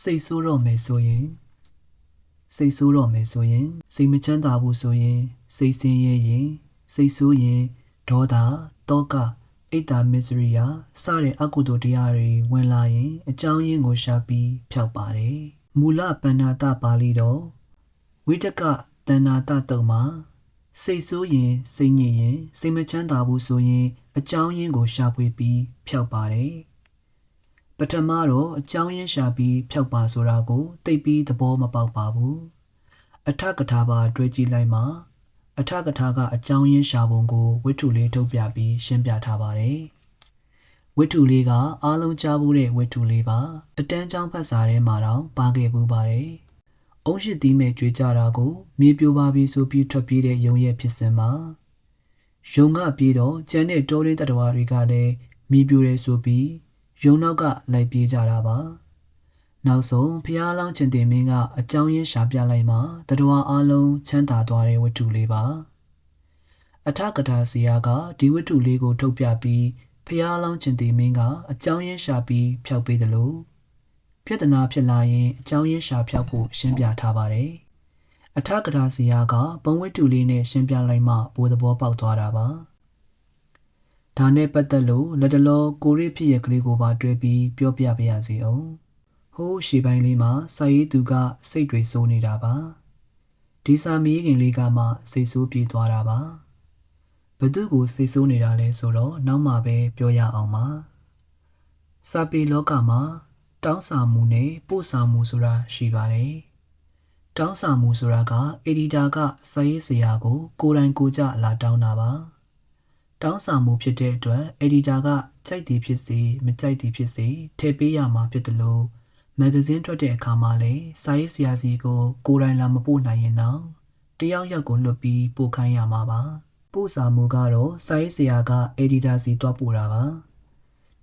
စိတ်ဆိုးတော့မယ်ဆိုရင်စိတ်ဆိုးတော့မယ်ဆိုရင်စိတ်မချမ်းသာဘူးဆိုရင်စိတ်ဆင်းရဲရင်စိတ်ဆိုးရင်ဒေါသတောကအိတ်တာမစ္စရိယာစတဲ့အကုသိုလ်တရားတွေဝင်လာရင် အကြောင်းရင်းကိုရှာပြီးဖျောက်ပါတယ်မူလပဏ္ဏတပါဠိတော်ဝိတကတဏ္ဏတတုံမှာစိတ်ဆိုးရင်စိတ်ညစ်ရင်စိတ်မချမ်းသာဘူးဆိုရင် အကြောင်းရင်းကိုရှာဖွေပြီးဖျောက်ပါတယ် ပထမတော့အကြောင်းရင်းရှာပြီးဖျောက်ပါဆိုတာကိုသိပြီးသဘောမပေါက်ပါဘူးအထကထာပါတွေးကြည့်လိုက်မှာအထကထာကအကြောင်းရင်းရှာပုံကိုဝိတ္ထုလေးထုတ်ပြပြီးရှင်းပြထားပါတယ်ဝိတ္ထုလေးကအားလုံးကြားဘူးတဲ့ဝိတ္ထုလေးပါအတန်းချောင်းဖတ်စာထဲမှာတော့ပါခဲ့ပူပါတယ်အုံးရှိသီးမဲ့ကြွေးကြတာကိုမြေပြိုပါပြီးဆိုပြီးထွက်ပြေးတဲ့ရုံရဲ့ဖြစ်စဉ်မှာယုံကပြေးတော့ကျန်တဲ့တောရင်းတတဝါတွေကလည်းမြေပြိုရဲဆိုပြီး ယုံနောက်ကလိုက်ပြေးကြတာပါနောက်ဆုံးဖျားလောင်းချင်တင်မင်းကအကြောင်းရင်းရှာပြလိုက်မှတတဝါအလုံးချမ်းသာသွားတဲ့ဝတ္ထုလေးပါအထကထာစီယာကဒီဝတ္ထုလေးကိုထုတ်ပြပြီးဖျားလောင်းချင်တင်မင်းကအကြောင်းရင်းရှာပြီးဖျောက်ပေးတယ်လို့ပြဿနာဖြစ်လာရင်အကြောင်းရင်းရှာဖျောက်ဖို့ရှင်းပြထားပါတယ်အထကထာစီယာကပုံဝတ္ထုလေးနဲ့ရှင်းပြလိုက်မှပိုသဘောပေါက်သွားတာပါ ဒါနဲ့ပတ်သက်လို့လက်တလောကိုရိဖြစ်ရဲ့ကလေးကိုပါတွဲပြီးပြောပြပါရစီအောင်ဟိုးရှေ့ပိုင်းလေးမှာစာရေးသူက စိတ်တွေစိုးနေတာပါဒီစာမီးခင်လေးကမှစိတ်ဆိုးပြေးသွားတာပါဘသူကိုစိတ်ဆိုးနေတာလဲဆိုတော့နောက်မှပဲပြောရအောင်ပါစာပေလောကမှာတောင်းစာမှုနဲ့ပို့စာမှုဆိုတာရှိပါတယ်တောင်းစာမှုဆိုတာကအက်ဒီတာကစာရေးဆရာကို ကိုယ်တိုင်ကိုယ်ကြလာတောင်းတာပါ တောင်းစာမှုဖြစ်တဲ့အတွက်အက်ဒီတာကကြိုက်သည်ဖြစ်စေမကြိုက်သည်ဖြစ်စေထည့်ပေးရမှာဖြစ်တယ်လို့မဂ္ဂဇင်းထွက်တဲ့အခါမှာလည်းစာရေးဆရာစီကို ကိုယ်တိုင်လာမပို့နိုင်ရင်တော့တယောက်ယောက်ကိုလွတ်ပြီးပို့ခိုင်းရမှာပါပို့စာမှုကတော့စာရေးဆရာကအက်ဒီတာစီတွားပို့တာပါ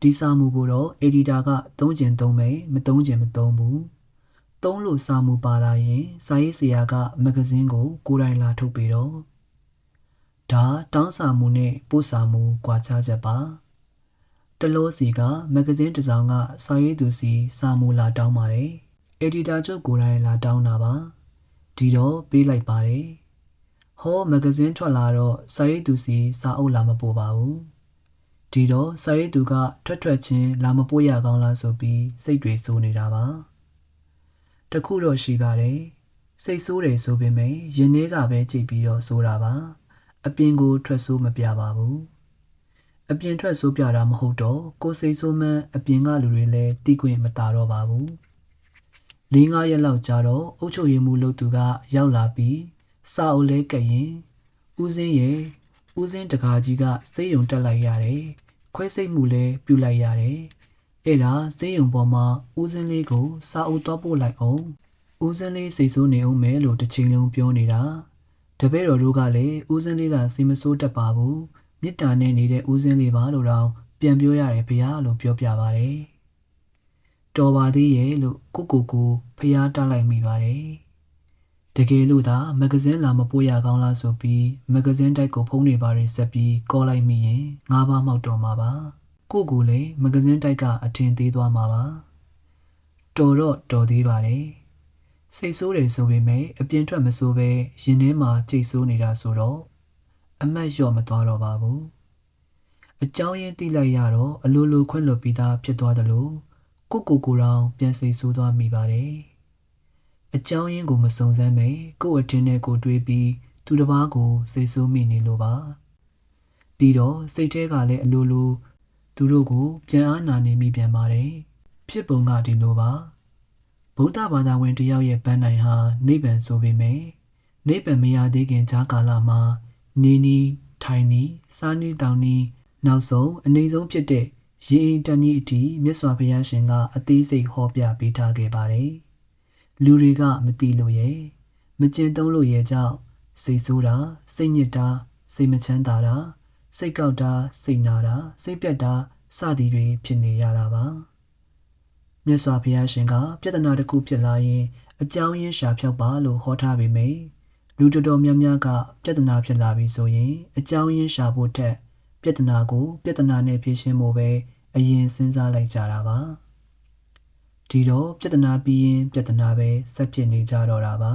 ဒီစာမှုကိုတော့အက်ဒီတာကသုံးကျင်သုံးမယ်မသုံးကျင်မသုံးဘူးသုံးလို့စာမှုပါလာရင်စာရေးဆရာကမဂ္ဂဇင်းကိုကိုယ်တိုင်လာထုတ်ပေးတော့ ဒါတောင်းစာမှုနဲ့ပို့စာမှုကွာခြားချက်ပါတလို့စီကမဂ္ဂဇင်းတစ်စောင်ကစာရေးသူစီစာမူလာတောင်းပါတယ်။အက်ဒီတာချုပ်ကိုယ်တိုင်လာတောင်းတာပါ။ဒီတော့ပေးလိုက်ပါတယ်။ဟောမဂ္ဂဇင်းထွက်လာတော့စာရေးသူစီစာအုပ်လာမပို့ပါဘူး။ဒီတော့စာရေးသူကထွက်ထွက်ချင်းလာမပို့ရကောင်းလားဆိုပြီးစိတ်တွေစိုးနေတာပါ။တခုတော့ရှိပါတယ်။စိတ်ဆိုးတယ်ဆိုပေမဲ့ရင်ထဲကပဲကြည့်ပြီးတော့စိုးတာပါ။ အပြင်ကိုထွက်ဆိုးမပြပါဘူး။အပြင်ထွက်ဆိုးပြတာမဟုတ်တော့ကိုစိတ်ဆိုးမှန်းအပြင်ကလူတွေလည်းတီးခွင့်မတာတော့ပါဘူး၄၅ရက်လောက်ကြာတော့အုတ်ချုပ်ရည်မှုလို့သူကရောက်လာပြီးစာအုပ်လဲကရင်ဦးစင်းရဲ့ဦးစင်းတကာကြီးကစိတ်ယုံတက်လိုက်ရတယ်ခွဲစိတ်မှုလဲပြုတ်လိုက်ရတယ်အဲ့ဒါစိတ်ယုံပေါ်မှာဦးစင်းလေးကိုစာအုပ်တော့ပို့လိုက်အောင်ဦးစင်းလေးစိတ်ဆိုးနေအောင်မဲလို့တစ်ချိန်လုံးပြောနေတာ တပည့်တော်တို့ကလည်းဦးစင်းလေးကစိတ်မဆိုးတတ်ပါဘူးမေတ္တာနဲ့နေတဲ့ဦးစင်းလေးပါလို့တော့ပြန်ပြောရတယ်ဘုရားလို့ပြောပြပါတယ်။တော်ပါသေးရဲ့လို့ကိုကိုကိုဖျားတလိုက်မိပါတယ်။တကယ်လို့သာမဂ္ဂဇင်းလာမပို့ရကောင်းလားဆိုပြီးမဂ္ဂဇင်းတိုက်ကိုဖုန်းတွေပါရဆက်ပြီးကောလိုက်မိရင်ငါးပါးမောက်တော်မှာပါ။ကိုကိုလည်းမဂ္ဂဇင်းတိုက်ကအထင်သေးသွားမှာပါ။တော်တော့တော်သေးပါတယ်။ စိတ်ဆိုးတယ်ဆိုပေမဲ့အပြင်ထွက်မဆိုပဲရင်ထဲမှာကြိတ်ဆိုးနေတာဆိုတော့အမတ်လျော့မသွားတော့ပါဘူးအကြောင်းရင်းသိလိုက်ရတော့အလိုလိုခွင့်လွတ်ပြီးသားဖြစ်သွားတယ်လို့ကိုကိုကိုတောင်ပြန်စိတ်ဆိုးသွားမိပါတယ်အကြောင်းရင်းကိုမစုံစမ်းမဲကို့အထင်းနဲ့ကိုတွေးပြီးသူတစ်ပါးကိုစိတ်ဆိုးမိနေလို့ပါပြီးတော့စိတ်ထဲကလည်းအလိုလိုသူတို့ကိုပြန်အားနာနေမိပြန်ပါတယ်ဖြစ်ပုံကဒီလိုပါ ဗုဒ္ဓဘာသာဝင်တယောက်ရဲ့ပန်းနိုင်ဟာနိဗ္ဗာန်ဆိုပေမဲ့နိဗ္ဗာန်မရသေးခင်ဈာကာလမှာနေနီထိုင်နီစားနီတောင်နီနောက်ဆုံးအနေဆုံးဖြစ်တဲ့ရေအိမ်တန်ကြီးအထိမြတ်စွာဘုရားရှင်ကအသေးစိတ်ဟောပြပေးထားခဲ့ပါတယ်။လူတွေကမသိလို့ရဲ့မကျင်သုံးလို့ရဲ့ကြောင့်စိတ်ဆိုးတာစိတ်ညစ်တာစိတ်မချမ်းသာတာစိတ်ကောက်တာစိတ်နာတာစိတ်ပြတ်တာစသည်တွေဖြစ်နေရတာပါ။ မြတ်စွာဘုရားရှင်က ပြဿနာတစ်ခုဖြစ်လာရင်အကြောင်းရင်းရှာဖြောက်ပါလို့ဟောထားပေမယ့်လူတော်တော်များများကပြဿနာဖြစ်လာပြီဆိုရင်အကြောင်းရင်းရှာဖို့ထက်ပြဿနာကို ပြဿနာနဲ့ဖြေရှင်းဖို့ပဲအရင်စဉ်းစားလိုက်ကြတာပါဒီတော့ပြဿနာပြီးရင်ပြဿနာပဲဆက်ဖြစ်နေကြတော့တာပါ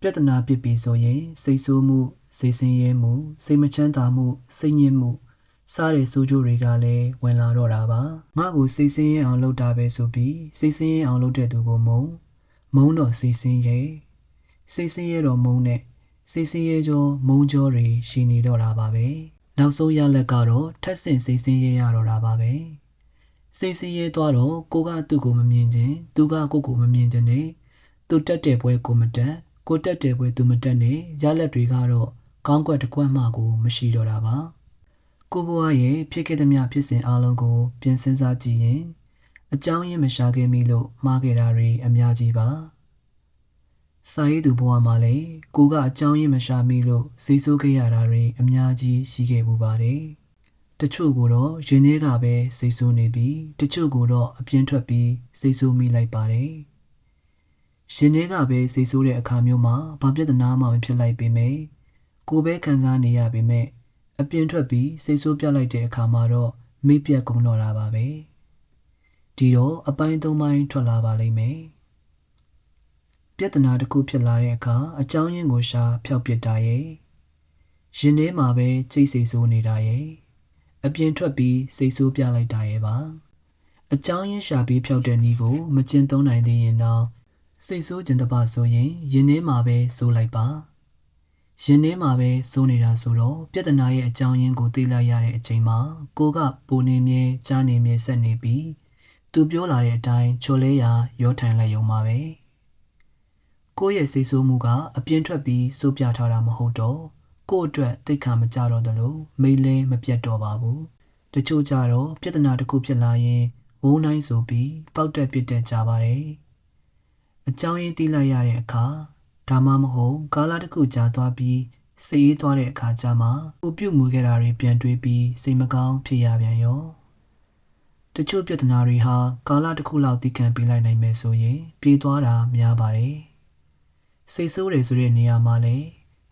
ပြဿနာဖြစ်ပြီဆိုရင်စိတ်ဆိုးမှုစိတ်ဆင်းရဲမှုစိတ်မချမ်းသာမှုစိတ်ညစ်မှု စားတဲ့ဆိုးကျိုးတွေကလည်းဝင်လာတော့တာပါငါ့ကိုစိတ်ဆင်းရဲအောင်လုပ်တာပဲဆိုပြီးစိတ်ဆင်းရဲအောင်လုပ်တဲ့သူကိုမုံမုံတော့စိတ်ဆင်းရဲစိတ်ဆင်းရဲတော့မုံနဲ့စိတ်ဆင်းရဲကြောမုံကြောတွေရှိနေတော့တာပါပဲနောက်ဆုံးရလက်ကတော့ထက်ဆင့်စိတ်ဆင်းရဲရတော့တာပါပဲစိတ်ဆင်းရဲသွားတော့ကိုကသူ့ကိုမမြင်ခြင်းသူကကိုကိုမမြင်ခြင်းနဲ့သူတက်တဲ့ပွဲကိုမတက်ကိုတက်တဲ့ပွဲသူမတက်နဲ့ရလက်တွေကတော့ကောင်းကွက်တစ်ကွက်မှကိုမရှိတော့တာပါ ကိုဘွားရဲ့ဖြစ်ခဲ့သမျှဖြစ်စဉ်အလုံးကိုပြင်ဆင်စားကြည့်ရင်အကြောင်းရင်းမရှာခဲ့မိလို့မှားခဲ့တာတွေအများကြီးပါစာရေးသူဘဝမှာလည်းကိုကအကြောင်းရင်းမရှာမိလို့စိတ်ဆိုးခဲ့ရတာတွေအများကြီးရှိခဲ့ပူပါတယ်တချို့ကိုတော့ရင်ထဲကပဲစိတ်ဆိုးနေပြီးတချို့ကိုတော့အပြင်းထွက်ပြီးစိတ်ဆိုးမိလိုက်ပါတယ်ရင်ထဲကပဲစိတ်ဆိုးတဲ့အခါမျိုးမှာဘာပြဿနာမှမဖြစ်လိုက်ပေမဲ့ကိုပဲခံစားနေရပေမဲ့ အပြင်းထွက်ပြီးစိတ်ဆိုးပြလိုက်တဲ့အခါမှာတော့မိပြက်ကုန်တော့တာပါပဲဒီတော့အပိုင်းသုံးပိုင်းထွက်လာပါလိမ့်မယ်ပြဿနာတစ်ခုဖြစ်လာတဲ့အခါအကြောင်းရင်းကိုရှာဖျောက်ပစ်တာရဲ့ရင်ထဲမှာပဲကြိတ်စိတ်ဆိုးနေတာရဲ့အပြင်းထွက်ပြီးစိတ်ဆိုးပြလိုက်တာရဲ့ပါအကြောင်းရင်းရှာပြီးဖျောက်တဲ့နည်းကိုမကျင့်သုံးနိုင်သေးရင်တော့စိတ်ဆိုးခြင်းတပါဆိုရင်ရင်ထဲမှာပဲစိုးလိုက်ပါ ရင်ထဲမှာပဲစိုးနေတာဆိုတော့ပြဿနာရဲ့အကြောင်းရင်းကိုသိလိုက်ရတဲ့အချိန်မှာကိုကပူနေမြဲကြားနေမြဲဆက်နေပြီးသူပြောလာတဲ့အတိုင်းချိုလဲရာရောထိုင်လိုက်ရုံပါပဲကိုယ့်ရဲ့စိတ်ဆိုးမှုကအပြင်းထွက်ပြီးစိုးပြထားတာမဟုတ်တော့ကိုယ့်အတွက်သိခါမကြတော့တယ်လို့မိလဲမပြတ်တော့ပါဘူးတချို့ကြတော့ပြဿနာတစ်ခုဖြစ်လာရင်ဝုန်းတိုင်းဆိုပြီးပောက်တက်ပစ်တက်ကြပါတယ်အကြောင်းရင်းသိလိုက်ရတဲ့အခါ ဒါမှမဟုတ်ကာလတစ်ခုကြာသွားပြီးစိတ်အေးသွားတဲ့အခါကျမှပူပြုတ်မှုခဲ့တာတွေပြန်တွေးပြီးစိတ်မကောင်းဖြစ်ရပြန်ရောတချို့ပြဿနာတွေဟာကာလတစ်ခုလောက်သိခံပြီးလိုက်နိုင်မယ်ဆိုရင် ပြေးသွားတာများပါတယ်စိတ်ဆိုးတယ်ဆိုတဲ့နေရာမှာလည်း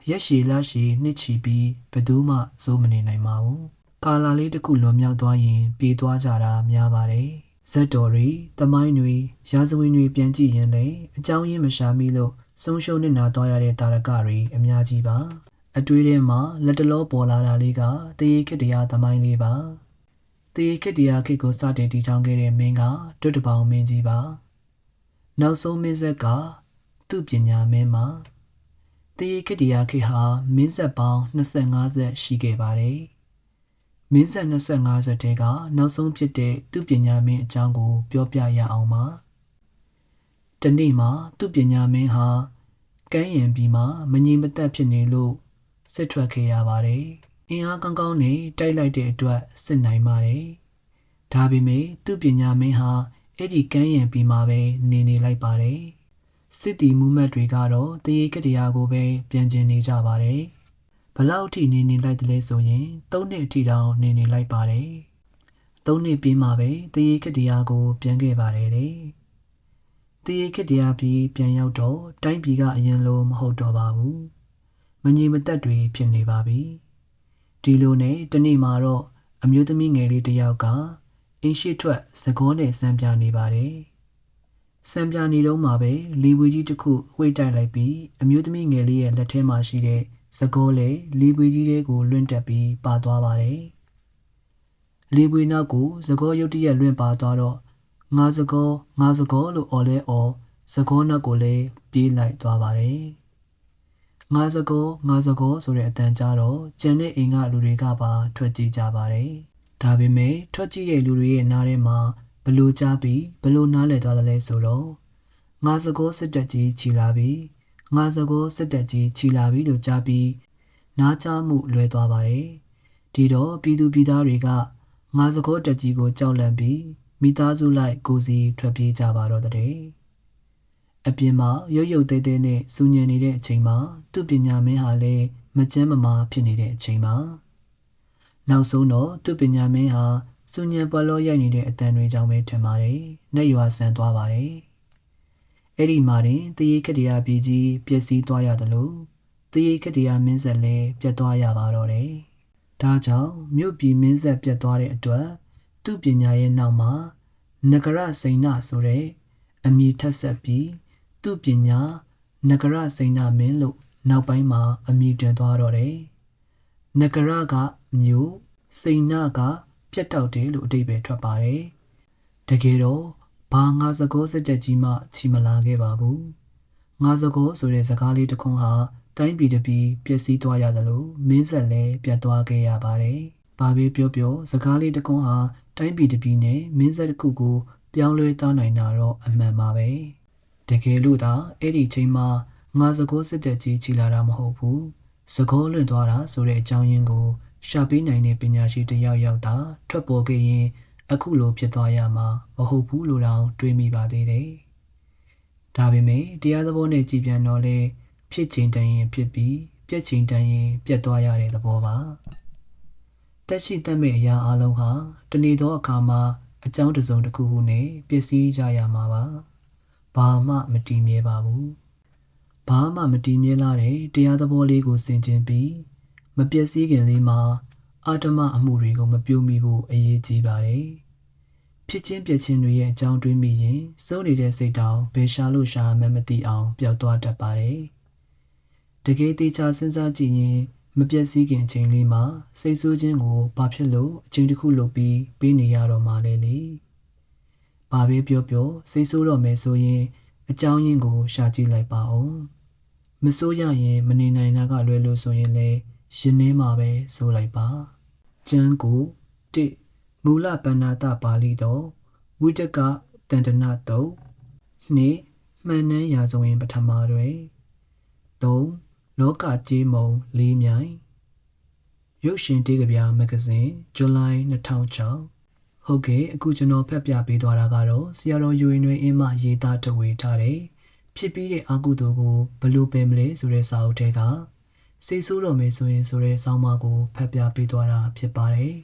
ရက်ရှည်လရှည်နှစ်ချီပြီးဘယ်သူမှစိုးမနေနိုင်ပါဘူးကာလာလေးတစ်ခုလွန်မြောက်သွားရင် ပြေးသွားကြတာများပါတယ်ဇက်တော်တွေတမိုင်းတွေရာဇဝင်တွေပြန်ကြည့်ရင်လည်းအကြောင်းရင်းမရှာမိလို့ ဆုံးရှုံးနေတာသွားရတဲ့တာရကတွေအများကြီးပါအတွေးထဲမှာလက်တလောပေါ်လာတာလေးကတရေခစ်တရားသမိုင်းလေးပါတရေခစ်တရားခေတ်ကိုစတင်တည်ထောင်ခဲ့တဲ့မင်းကတွတ်တပောင်မင်းကြီးပါနောက်ဆုံးမင်းဆက်ကသူ့ပညာမင်းမှာတရေခစ်တရားခေတ်ဟာမင်းဆက်ပေါင်း25ဆက်ရှိခဲ့ပါတယ်မင်းဆက်25ဆက်တဲကနောက်ဆုံးဖြစ်တဲ့သူ့ပညာမင်းအကြောင်းကို ပြောပြရအောင်ပါ တနေ့မှာသူ့ပညာမင်းဟာကမ်းရံပြီးမှမငြိမ်မသက်ဖြစ်နေလို့စစ်ထွက်ခဲ့ရပါတယ်အင်အားကောင်းကောင်းနဲ့တိုက်လိုက်တဲ့အတွက်စစ်နိုင်ပါတယ်ဒါပေမဲ့သူ့ပညာမင်းဟာအဲ့ဒီကမ်းရံပြီးမှပဲနေနေလိုက်ပါတယ်စစ်တီမူမတ်တွေကတော့တရေကတရားကိုပဲပြန်ကျင်နေကြပါတယ်ဘလောက်ထိနေနေလိုက်တယ်လဲဆိုရင်၃နှစ်အထိတောင်နေနေလိုက်ပါတယ်၃နှစ်ပြီးမှပဲတရေကတရားကိုပြန်ခဲ့ပါတယ်တဲ့ တရေခစ်တရားပြီးပြန်ရောက်တော့တိုင်းပြည်ကအရင်လိုမဟုတ်တော့ပါဘူးမငြိမ်မသက်တွေဖြစ်နေပါပြီဒီလိုနဲ့တနေ့မှာတော့အမျိုးသမီးငယ်လေးတစ်ယောက်ကအင်းရှိထွက်သကောနဲ့စံပြနေပါတယ်စံပြနေတော့မှပဲလီပွေကြီးတစ်ခုဝှေ့တိုက်လိုက်ပြီးအမျိုးသမီးငယ်လေးရဲ့လက်ထဲမှာရှိတဲ့သကောလေလီပွေကြီးတွေကိုလွင့်တက်ပြီးပါသွားပါတယ်လီပွေနောက်ကိုသကောရုတ်တရက်လွင့်ပါသွားတော့ ငါစကောငါစကောလို့អော်လဲអော်စကောနောက်ကိုလည်းပြေးလိုက်သွားပါတယ်ငါစကောငါစကောဆိုတဲ့အတန်ကြားတော့ကျန်တဲ့အိမ်ကလူတွေကပါထွက်ကြည့်ကြပါတယ်ဒါပေမဲ့ထွက်ကြည့်တဲ့လူတွေရဲ့နားထဲမှာဘလို့ကြားပြီးဘလို့နားလည်သွားတယ်လဲဆိုတော့ငါစကောစစ်တက်ကြီးခြီလာပြီးငါစကောစစ်တက်ကြီးခြီလာပြီးလို့ကြားပြီးနားကြားမှုလွဲသွားပါတယ်ဒီတော့ပြည်သူပြည်သားတွေကငါစကောတက်ကြီးကိုကြောက်လန့်ပြီး မိသားစုလိုက်ကိုစီထွက်ပြေးကြပါတော့တဲ့အပြင်မှာရုပ်ရုပ်သေးသေးနဲ့စူညံနေတဲ့အချိန်မှာသူ့ပညာမင်းဟာလည်းမကျမ်းမမာဖြစ်နေတဲ့အချိန်မှာနောက်ဆုံးတော့သူ့ပညာမင်းဟာစူညံပွက်လို့ရိုက်နေတဲ့အတန်တွေကြောင့်ပဲထင်ပါတယ်။နှက်ရွာဆန်သွားပါတယ်။အဲ့ဒီမှာတင်တရေခတရာပြည်ကြီးပျက်စီးသွားရတယ်လို့တရေခတရာမင်းဆက်လည်းပြတ်သွားရပါတော့တယ်။ဒါကြောင့်မြို့ပြည်မင်းဆက်ပြတ်သွားတဲ့အတွက် သူ့ပညာရဲ့နောက်မှာနဂရစိန်နာဆိုတဲ့အမည်ထက်ဆက်ပြီးသူ့ပညာနဂရစိန်နာမင်းလို့နောက်ပိုင်းမှာအမည်တွင်သွားတော့တယ်နဂရကမြို့စိန်နာကပြတ်တောက်တယ်လို့အဓိပ္ပာယ်ထွက်ပါတယ်တကယ်တော့ဘာငါစကောစစ်တက်ကြီးမှချီမလာခဲ့ပါဘူးငါစကောဆိုတဲ့စကားလေးတစ်ခွန်းဟာတိုင်းပြည်တစ်ပြည်ပျက်စီးသွားရသလိုမင်းဆက်လည်းပြတ်သွားခဲ့ရပါတယ်ဘာပဲပြောပြောစကားလေးတစ်ခွန်းဟာ တိုင်းပြည်တစ်ပြည်နဲ့မင်းဆက်တစ်ခုကိုပြောင်းလဲသွားနိုင်တာတော့အမှန်ပါပဲတကယ်လို့သာအဲ့ဒီချိန်မှာငါစကောစစ်တက်ကြီးချီလာတာမဟုတ်ဘူးစကောလွင့်သွားတာဆိုတဲ့အကြောင်းရင်းကို ရှာပေးနိုင်တဲ့ပညာရှိတစ်ယောက်ယောက်သာထွက်ပေါ်ခဲ့ရင် အခုလိုဖြစ်သွားရမှာမဟုတ်ဘူးလို့တောင်တွေးမိပါသေးတယ်။ဒါပေမဲ့တရားသဘောနဲ့ကြည်ပြန်တော့လေဖြစ်ချိန်တန်ရင်ဖြစ်ပြီးပြက်ချိန်တန်ရင်ပြက်သွားရတဲ့သဘောပါ။ တက်ရှိတတ်မဲ့အရာအလုံးဟာတနေ့သောအခါမှာအကြောင်းတစ်စုံတစ်ခုခုနဲ့ပျက်စီးကြရမှာပါ။ဘာမှမတည်မြဲပါဘူး။ဘာမှမတည်မြဲလာတဲ့တရားသဘောလေးကိုဆင်ခြင်ပြီးမပျက်စီးခင်လေးမှာအာတမအမှုတွေကိုမပြုံးမိဖို့အရေးကြီးပါတယ်။ဖြစ်ချင်းပြက်ချင်းတွေရဲ့အကြောင်းတွေးမိရင်စိုးနေတဲ့စိတ်တောင်ဘယ်ရှာလို့ရှာမှမသိအောင်ပျောက်သွားတတ်ပါတယ်။တကယ်တေချာစဉ်းစားကြည့်ရင် မပျက်စီးခင်အချိန်လေးမှာစိတ်ဆိုးခြင်းကိုဘာဖြစ်လို့အချိန်တစ်ခုလုပ်ပြီးပေးနေရတော့မှလဲလေ။ဘာပဲပြောပြောစိတ်ဆိုးတော့မယ်ဆိုရင် အကြောင်းရင်းကိုရှာကြည့်လိုက်ပါဦး။မစိုးရရင်မနေနိုင်တာကလွယ်လို့ဆိုရင်လေရှင်နေမှာပဲဆိုလိုက်ပါကျမ်းကိုတိမူလပဏာတပါဠိတော်ဝိတကတန္တနာတုတ်နှစ်မှန်နှန်းရာဇဝင်ပထမတွင်၃ လောကကြီးမုံ၄မြိုင်ရုပ်ရှင်တေးကဗျာမဂ္ဂဇင်းဇူလိုင်2006ဟုတ်ကဲ့အခုကျွန်တော်ဖတ်ပြပေးသွားတာကတော့ဆရာတော်ယူရင်တွင်အင်းမရေးသားတဝေထားတဲ့ဖြစ်ပြီးတဲ့အာကုသိုလ်ကိုဘလို့ပင်မလဲဆိုတဲ့စာအုပ်ထဲကစိတ်ဆိုးတော့မယ်ဆိုရင်ဆိုတဲ့ဆောင်းပါးကိုဖတ်ပြပေးသွားတာဖြစ်ပါတယ်